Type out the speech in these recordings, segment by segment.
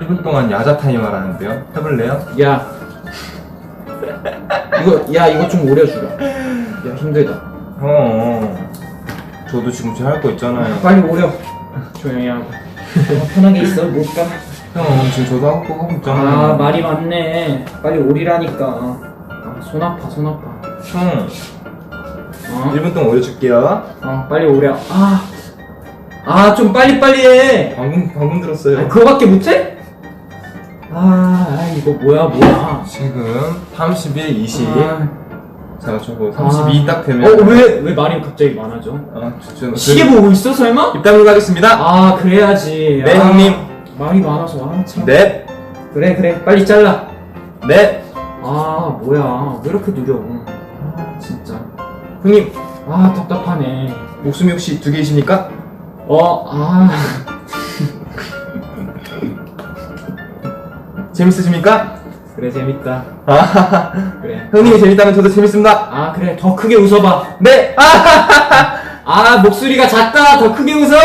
1분 동안 야자 타임 하라는데요. 해볼래요? 야 이거 야 이거 좀 오려 주라 야 힘들다 어. 저도 지금 제 할 거 있잖아요. 빨리 오려 조용히 하고 어, 편하게 있어 못가 형 지금 저도 하고 거 하고 있잖아요. 아 말이 많네 빨리 오리라니까 아, 손 아파 손 아파 형 어? 1분 동안 올려줄게요. 어 빨리 오려 아아 좀 빨리 빨리 해 방금 방금 들었어요. 아, 그거밖에 못해? 아, 아 이거 뭐야 뭐야 지금 31, 20. 아, 자, 저거 32 딱 되면. 어왜 왜 말이 갑자기 많아져? 아, 진짜. 시계 보고 있어 설마? 입 다물고 가겠습니다. 아 그래야지 네, 아, 형님. 말이 많아서 아참 넷, 그래 그래 빨리 잘라 넷. 아 뭐야 왜 이렇게 느려 아 진짜 형님, 아 답답하네 목숨이 혹시 두 개이십니까? 어아 재밌으십니까? 그래 재밌다 아, 그래 형님이 재밌다면 저도 재밌습니다. 아 그래 더 크게 웃어봐 네! 아! 아 목소리가 작다 더 크게 웃어 그래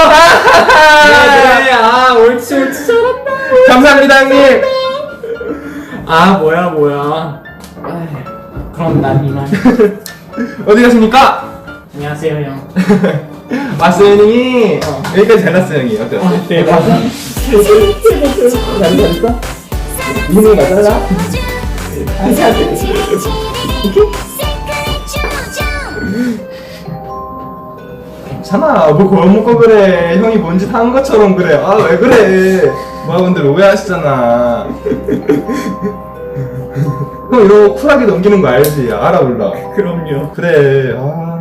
그래 아 옳지 옳지 잘한다 감사합니다, 형님! 아 뭐야 뭐야 그럼 난 이만 어디 가십니까? 안녕하세요 형 형님이. 어. 여기까지 잘났어요, 형님. 어때요? 아, 대박 잘했어, 이놈이 맞아라? 괜찮아. 뭐 그걸 먹고 그래. 형이 뭔 짓 한 것처럼 그래. 아, 왜 그래. 모아분들 오해하시잖아. 형 이거 쿨하게 넘기는 거 알지? 알아, 몰라. 그럼요 그래. 아.